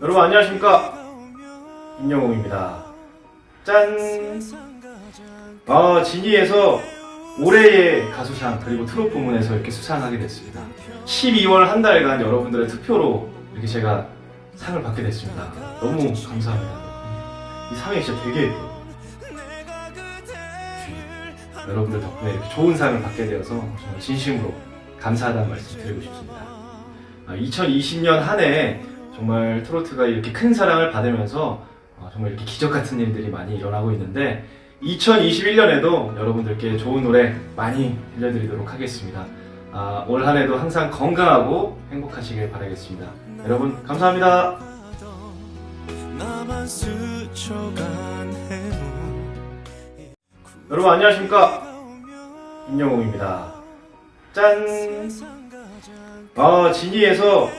여러분 안녕하십니까? 임영웅입니다. 짠! 아, 진이에서 올해의 가수상 그리고 트롯 부문에서 이렇게 수상하게 됐습니다. 12월 한 달간 여러분들의 투표로 이렇게 제가 상을 받게 됐습니다. 너무 감사합니다. 이 상이 진짜 되게 예뻐요 여러분들 덕분에 이렇게 좋은 상을 받게 되어서 정말 진심으로 감사하다는 말씀 드리고 싶습니다. 2020년 한 해 정말 트로트가 이렇게 큰 사랑을 받으면서 어, 정말 이렇게 기적 같은 일들이 많이 일어나고 있는데 2021년에도 여러분들께 좋은 노래 많이 들려드리도록 하겠습니다. 아, 올 한 해도 항상 건강하고 행복하시길 바라겠습니다. 여러분 감사합니다. 여러분 안녕하십니까 임영웅입니다. 짠. 아, 진이에서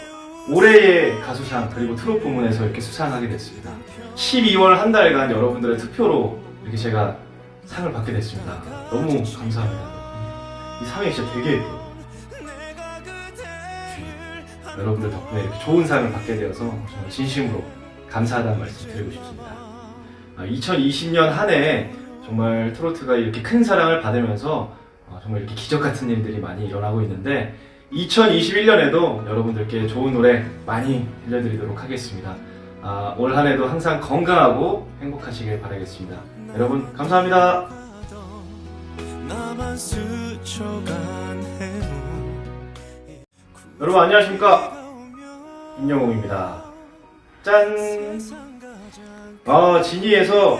올해의 가수상 그리고 트롯 부문에서 이렇게 수상하게 됐습니다. 12월 한 달간 여러분들의 투표로 이렇게 제가 상을 받게 됐습니다. 너무 감사합니다. 이 상이 진짜 되게 예뻐요. 여러분들 덕분에 이렇게 좋은 상을 받게 되어서 정말 진심으로 감사하다는 말씀 드리고 싶습니다. 2020년 한 해 정말 트로트가 이렇게 큰 사랑을 받으면서 어, 정말 이렇게 기적 같은 일들이 많이 일어나고 있는데 2021년에도 여러분들께 좋은 노래 많이 들려드리도록 하겠습니다. 아, 올 한 해도 항상 건강하고 행복하시길 바라겠습니다. 여러분 감사합니다. 여러분 안녕하십니까 임영웅입니다. 짠. 아, 진이에서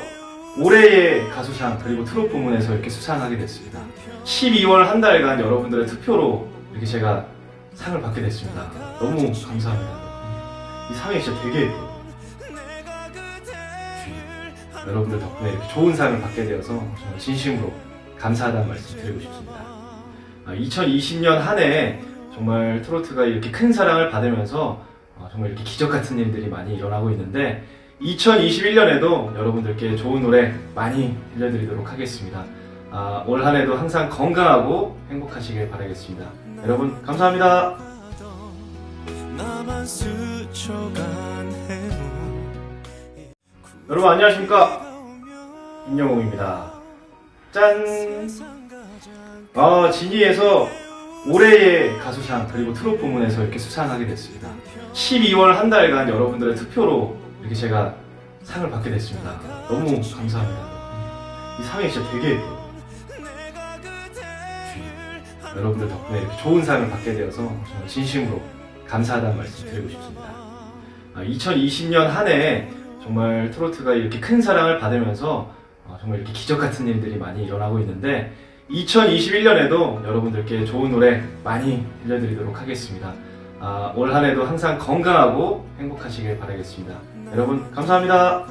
올해의 가수상 그리고 트롯 부문에서 이렇게 수상하게 됐습니다. 12월 한 달간 여러분들의 투표로 이렇게 제가 상을 받게 됐습니다. 너무 감사합니다. 이 상이 진짜 되게 예뻐요. 여러분들 덕분에 이렇게 좋은 상을 받게 되어서 정말 진심으로 감사하다는 말씀 드리고 싶습니다. 2020년 한 해 정말 트로트가 이렇게 큰 사랑을 받으면서 어, 정말 이렇게 기적 같은 일들이 많이 일어나고 있는데 2021년에도 여러분들께 좋은 노래 많이 들려드리도록 하겠습니다. 아, 올 한 해도 항상 건강하고 행복하시길 바라겠습니다. 여러분 감사합니다. 여러분 안녕하십니까 임영웅입니다. 짠. 아, 진이에서 올해의 가수상 그리고 트롯 부문에서 이렇게 수상하게 됐습니다. 12월 한 달간 여러분들의 투표로 이렇게 제가 상을 받게 됐습니다. 너무 감사합니다. 이 상이 진짜 되게 예뻐요. 여러분들 덕분에 이렇게 좋은 상을 받게 되어서 진심으로 감사하다는 말씀 드리고 싶습니다. 2020년 한 해 정말 트로트가 이렇게 큰 사랑을 받으면서 어, 정말 이렇게 기적 같은 일들이 많이 일어나고 있는데 2021년에도 여러분들께 좋은 노래 많이 들려드리도록 하겠습니다. 아, 올 한 해도 항상 건강하고 행복하시길 바라겠습니다. 여러분 감사합니다.